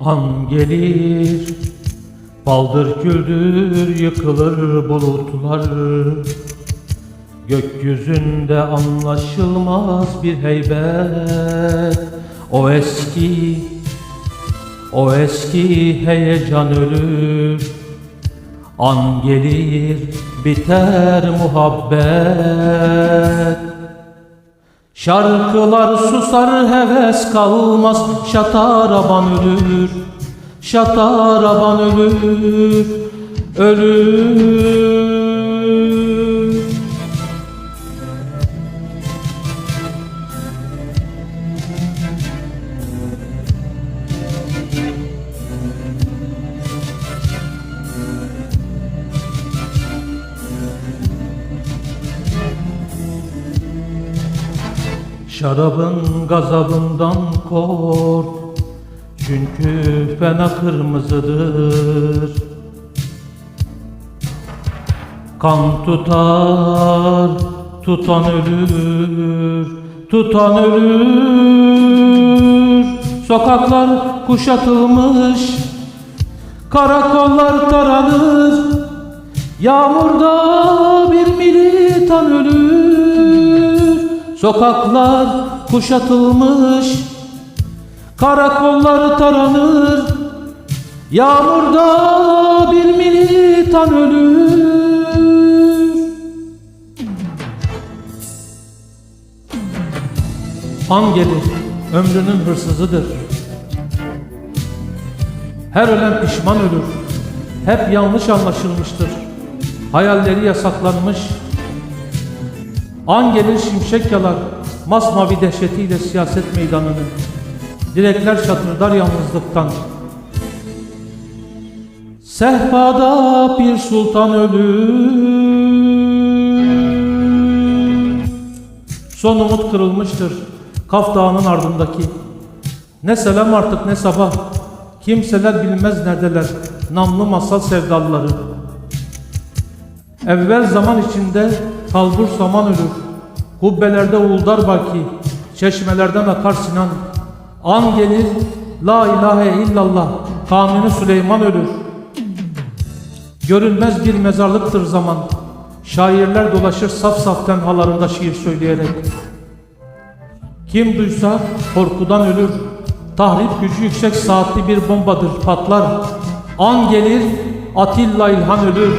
An gelir Baldır küldür yıkılır bulutlar. Gökyüzünde anlaşılmaz bir heybet. O eski O eski heyecan ölür. An gelir biter muhabbet Şarkılar susar heves kalmaz Şataraban ölür Şataraban ölür Ölür Şarabın gazabından kork Çünkü fena kırmızıdır. Kan tutar, tutan ölür Tutan ölür. Sokaklar kuşatılmış Karakollar taranır Yağmurda bir militan ölür Sokaklar kuşatılmış Karakollar taranır. Yağmurda bir militan ölür. An gelir ömrünün hırsızıdır. Her ölen pişman ölür. Hep yanlış anlaşılmıştır. Hayalleri yasaklanmış An gelir şimşek yalar Masmavi dehşetiyle siyaset meydanını. Direkler çatırdar yalnızlıktan. Sehpada bir sultan ölür. Son umut kırılmıştır Kaf Dağı'nın ardındaki. Ne selam artık ne sabah Kimseler bilmez neredeler Namlı masal sevdalıları. Evvel zaman içinde kalbur saman ölür. Kubbelerde uğuldar baki, çeşmelerden akar Sinan. An gelir, la ilahe illallah, Kanuni Süleyman ölür. Görünmez bir mezarlıktır zaman. Şairler dolaşır saf saf tenhalarında şiir söyleyerek. Kim duysa korkudan ölür. Tahrip gücü yüksek saatli bir bombadır patlar. An gelir Atilla İlhan ölür.